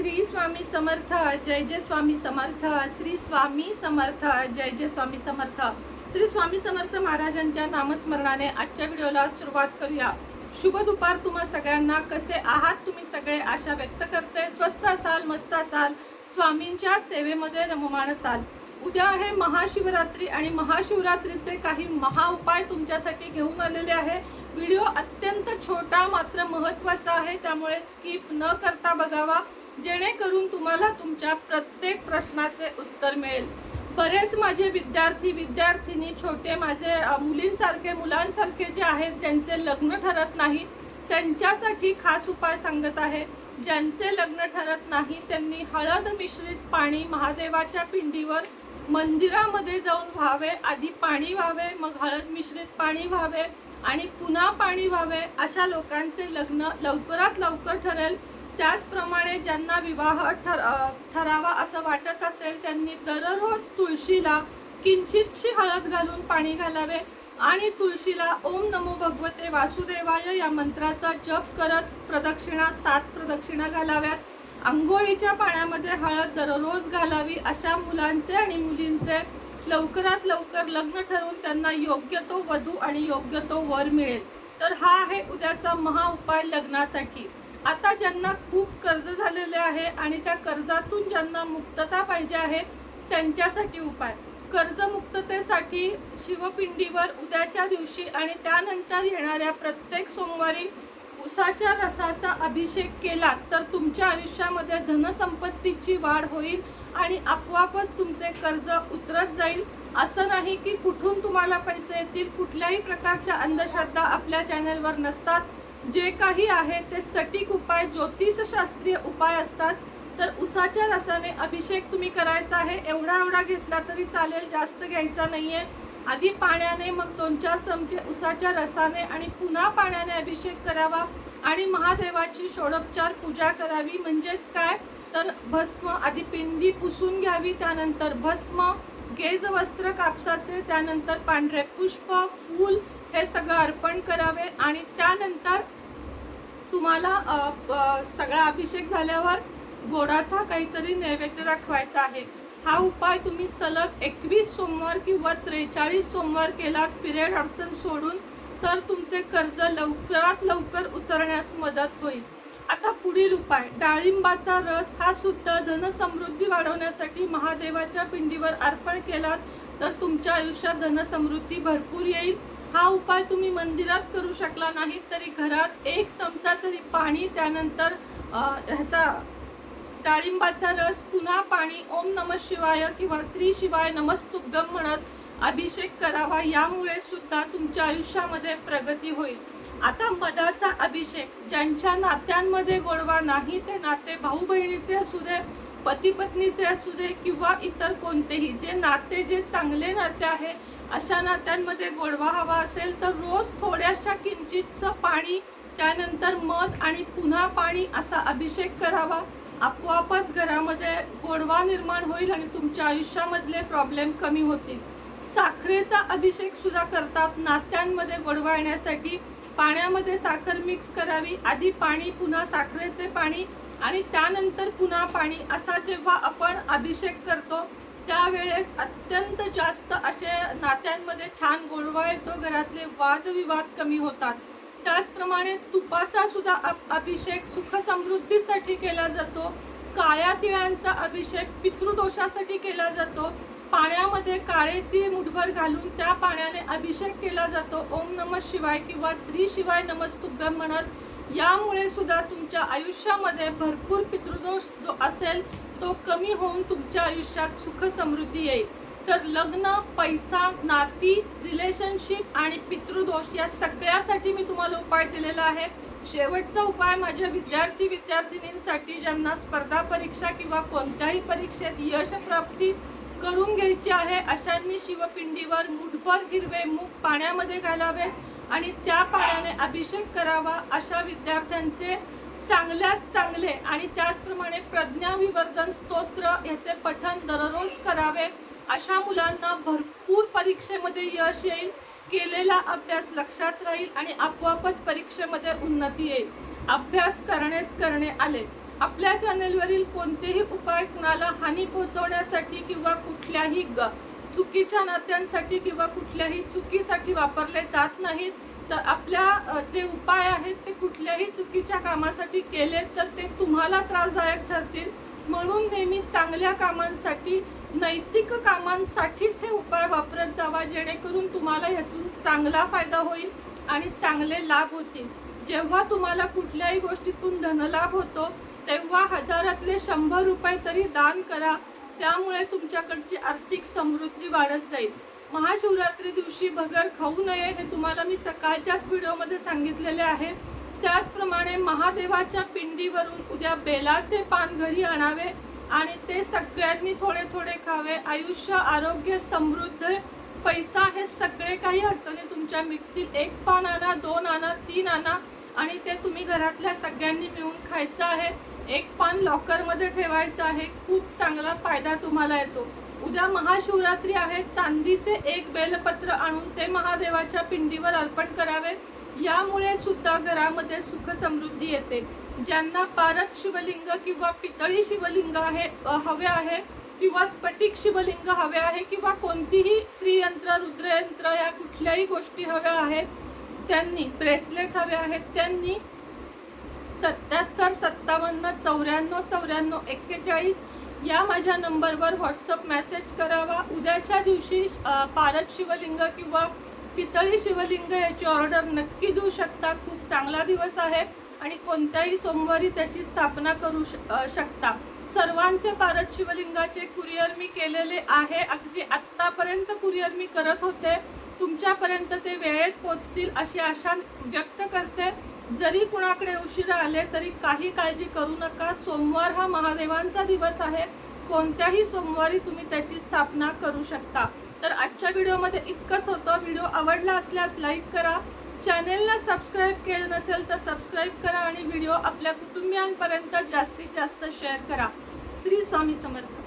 श्री स्वामी समर्थ जय जय स्वामी समर्थ श्री स्वामी समर्थ जय जय स्वामी समर्थ. श्री स्वामी समर्थ महाराजांच्या नामस्मरणाने आजच्या व्हिडिओला सुरुवात करूया. शुभ दुपार तुम्हा सगळ्यांना. कसे आहात तुम्ही सगळे? आशा व्यक्त करते स्वस्त असाल मस्त असाल. स्वामींच्या सेवेमध्ये रममाण असाल. उद्या आहे महाशिवरात्री आणि महाशिवरात्रीचे काही महा उपाय तुमच्यासाठी घेऊन आलेले आहे. व्हिडिओ अत्यंत छोटा मात्र महत्त्वाचा आहे. त्यामुळे स्किप न करता बघावा. जेणेकरून तुम्हाला तुमच्या प्रत्येक प्रश्नाचे उत्तर मिळेल. बरेच माझे विद्यार्थी विद्यार्थिनी छोटे माझे मुलींसारखे मुलांसारखे जे आहेत ज्यांचे लग्न ठरत नाही त्यांच्यासाठी खास उपाय सांगत आहे. ज्यांचे लग्न ठरत नाही त्यांनी हळद मिश्रित पाणी महादेवाच्या पिंडीवर मंदिरामध्ये जाऊन व्हावे. आधी पाणी व्हावे मग हळद मिश्रित पाणी व्हावे आणि पुन्हा पाणी व्हावे अशा लोकांचे लग्न लवकरात लवकर ठरेल. त्याचप्रमाणे ज्यांना विवाह ठर ठरावा असं वाटत असेल त्यांनी दररोज तुळशीला किंचितशी हळद घालून पाणी घालावे आणि तुळशीला ओम नमो भगवते वासुदेवाय या मंत्राचा जप करत प्रदक्षिणा सात प्रदक्षिणा घालाव्यात. आंघोळीच्या पाण्यामध्ये हळद दररोज घालावी अशा मुलांचे आणि मुलींचे लवकरात लवकर लग्न ठरवून त्यांना योग्य तो वधू आणि योग्य तो वर मिळेल. तर हा आहे उद्याचा महा उपाय लग्नासाठी. आता ज्यांना खूप कर्ज झालेले आहे आणि त्या कर्जातून ज्यांना मुक्तता पाहिजे आहे त्यांच्यासाठी उपाय. कर्जमुक्ततेसाठी शिवपिंडीवर उद्याच्या दिवशी आणि त्यानंतर येणाऱ्या प्रत्येक सोमवारी उसाच्या रसाचा अभिषेक केला तर तुमच्या आयुष्यामध्ये धनसंपत्तीची वाढ होईल आणि आपोआपच तुमचे कर्ज उतरत जाईल. असं नाही की कुठून तुम्हाला पैसे येतील कुठल्याही प्रकारच्या अंधश्रद्धा आपल्या चॅनलवर नसतात. जे काही आहे ते सटीक उपाय ज्योतिषशास्त्रीय उपाय असतात. तर उसाच्या रसाने अभिषेक तुम्ही करायचा आहे. एवढा एवढा घेतला तरी चालेल जास्त घ्यायचा नाही आहे आधी पाण्याने मग दोन चार चमचे उसाच्या रसाने आणि पुन्हा पाण्याने अभिषेक करावा आणि महादेवाची षोडोपचार पूजा करावी. म्हणजेच काय? तर भस्म आधी पिंडी पुसून घ्यावी त्यानंतर भस्म गेज वस्त्र कापसाचे त्यानंतर पांढरे पुष्प फूल हे सगळं अर्पण करावे आणि त्यानंतर तुम्हाला सगळा अभिषेक झाल्यावर गोडाचा काहीतरी नैवेद्य दाखवायचा आहे. हा उपाय तुम्ही सलग एकवीस सोमवार किंवा त्रेचाळीस सोमवार केलात पिरियड अडचण सोडून तर तुमचे कर्ज लवकरात लवकर उतरण्यास मदत होईल. आता पुढील उपाय डाळिंबाचा रस हा सुद्धा धनसमृद्धी वाढवण्यासाठी महादेवाच्या पिंडीवर अर्पण केलात तर तुमच्या आयुष्यात धनसमृद्धी भरपूर येईल. हा उपाय तुम्ही मंदिरात करू शकला नाही तरी घरात एक चमचा तरी पाणी त्यानंतर ह्याचा डाळिंबाचा रस पुन्हा पाणी ओम नम शिवाय किंवा श्री शिवाय नमस्तुभ्यम म्हणत अभिषेक करावा. यामुळे सुद्धा तुमच्या आयुष्यामध्ये प्रगती होईल. आता मधाचा अभिषेक ज्यांच्या नात्यांमध्ये गोडवा नाही ते नाते भाऊ बहिणीचे असू दे पती पत्नीचे असू दे किंवा इतर कोणतेही जे नाते जे चांगले नाते आहे अशा नात्यांमध्ये गोडवा हवा असेल तर रोज थोड्याशा किंचितचं पाणी त्यानंतर मध आणि पुन्हा पाणी असा अभिषेक करावा. आपोआपच घरामध्ये गोडवा निर्माण होईल आणि तुमच्या आयुष्यामधले प्रॉब्लेम कमी होतील. साखरेचा अभिषेक सुद्धा करतात. नात्यांमध्ये गोडवा येण्यासाठी पाण्यामध्ये साखर मिक्स करावी. आधी पाणी पुन्हा साखरेचे पाणी आणि त्यानंतर पुन्हा पाणी असा जेव्हा आपण अभिषेक करतो त्यावेळेस अत्यंत जास्त असे नात्यांमध्ये छान गोडवा येतो. घरातले वादविवाद कमी होतात. त्याचप्रमाणे तुपाचा सुद्धा अभिषेक सुख समृद्धीसाठी केला जातो. काळ्या तिळांचा अभिषेक पितृदोषासाठी केला जातो. पाण्यामध्ये काळे तीळ मुठभर घालून त्या पाण्याने अभिषेक केला जातो. ओम नम शिवाय किंवा श्री शिवाय नमस्तुभ्यम म्हणत. यामुळे सुद्धा तुमच्या आयुष्यामध्ये भरपूर पितृदोष जो असेल तो कमी होऊन तुमच्या आयुष्यात सुख समृद्धी येईल. तर लग्न पैसा नाती रिलेशनशिप आणि पितृदोष या सगळ्यासाठी मी तुम्हाला उपाय दिलेला आहे. शेवटचा उपाय माझ्या विद्यार्थी विद्यार्थिनींसाठी ज्यांना स्पर्धा परीक्षा किंवा कोणत्याही परीक्षेत यश प्राप्ती करून घ्यायची आहे अशांनी शिवपिंडीवर मुठभर हिरवे मूग पाण्यामध्ये घालावे आणि त्या पाण्याने अभिषेक करावा अशा विद्यार्थ्यांचे चांगल्यात चांगले आणि त्याचप्रमाणे प्रज्ञा विवर्धन स्तोत्र याचे पठन दररोज करावे अशा मुलांना भरपूर परीक्षेमध्ये यश येईल केलेला अभ्यास लक्षात राहील आणि आपोआपच परीक्षेमध्ये उन्नती येईल. अभ्यास करणेच करणे आले. आपल्या चॅनेलवरील कोणतेही उपाय कुणाला हानी पोहोचवण्यासाठी किंवा कुठल्याही ग चुकीच्या नात्यांसाठी किंवा कुठल्याही चुकीसाठी वापरले जात नाहीत तर आपल्या जे उपाय आहेत ते कुठल्याही चुकीच्या कामासाठी केले तर ते तुम्हाला त्रासदायक ठरतील. म्हणून नेहमी चांगल्या कामांसाठी नैतिक कामांसाठीच हे उपाय वापरत जावा जेणेकरून तुम्हाला यातून चांगला फायदा होईल आणि चांगले लाभ होतील. जेव्हा तुम्हाला कुठल्याही गोष्टीतून धनलाभ होतो तेव्हा हजारातले शंभर रुपये तरी दान करा. त्यामुळे तुमच्याकडची आर्थिक समृद्धी वाढत जाईल. महाशिवरात्री दिवशी भगर खाऊ नये हे तुम्हाला मी सकाळच्याच व्हिडिओमध्ये सांगितलेले आहे. त्याचप्रमाणे महादेवाच्या पिंडीवरून उद्या बेलाचे पान घरी आणावे आणि ते सगळ्यांनी थोडे थोडे खावे. आयुष्य आरोग्य समृद्ध पैसा हे सगळे काही अडचणी तुमच्या मिळतील एक पान आणा दोन आणा तीन आणा आणि ते तुम्ही घरातल्या सगळ्यांनी मिळून खायचं आहे. एक पान लॉकरमध्ये ठेवायचं आहे. खूप चांगला फायदा तुम्हाला येतो. उद्या महाशिवरात्री आहे. चांदीचे एक बेलपत्र आणून ते महादेवाच्या पिंडीवर अर्पण करावे. यामुळे सुद्धा घरामध्ये सुख समृद्धी येते. ज्यांना पारद शिवलिंग किंवा पितळी शिवलिंग आहे हवे आहे किंवा स्फटिक शिवलिंग हवे आहे किंवा कोणतीही श्रीयंत्र रुद्रयंत्र या कुठल्याही गोष्टी हव्या आहेत त्यांनी ब्रेसलेट हवे आहेत त्यांनी सत्याहत्तर सत्तावन्न चौऱ्याण्णव चौऱ्याण्णव एक्केचाळीस या माझ्या नंबरवर व्हॉट्सअप मेसेज करावा. उद्याच्या दिवशी पारद शिवलिंग किंवा पितळी शिवलिंग याची ऑर्डर नक्की देऊ शकता. खूप चांगला दिवस आहे आणि कोणत्याही सोमवारी त्याची स्थापना करू श शकता. सर्वांचे पारद शिवलिंगाचे कुरिअर मी केलेले आहे. अगदी आत्तापर्यंत कुरिअर मी करत होते. तुमच्यापर्यंत ते वेळेत पोचतील अशी आशा व्यक्त करते. जरी कुणाकडे उशिरा आले तरी काही काळजी करू नका. सोमवार हा महादेवांचा दिवस आहे. कोणत्याही सोमवारी तुम्ही त्याची स्थापना करू शकता. तर आजच्या व्हिडिओमध्ये इतकंच होतं. व्हिडिओ आवडला असल्यास लाईक करा. चॅनेलला सबस्क्राईब केलं नसेल तर सबस्क्राईब करा आणि व्हिडिओ आपल्या कुटुंबियांपर्यंत जास्तीत जास्त शेअर करा. श्री स्वामी समर्थ.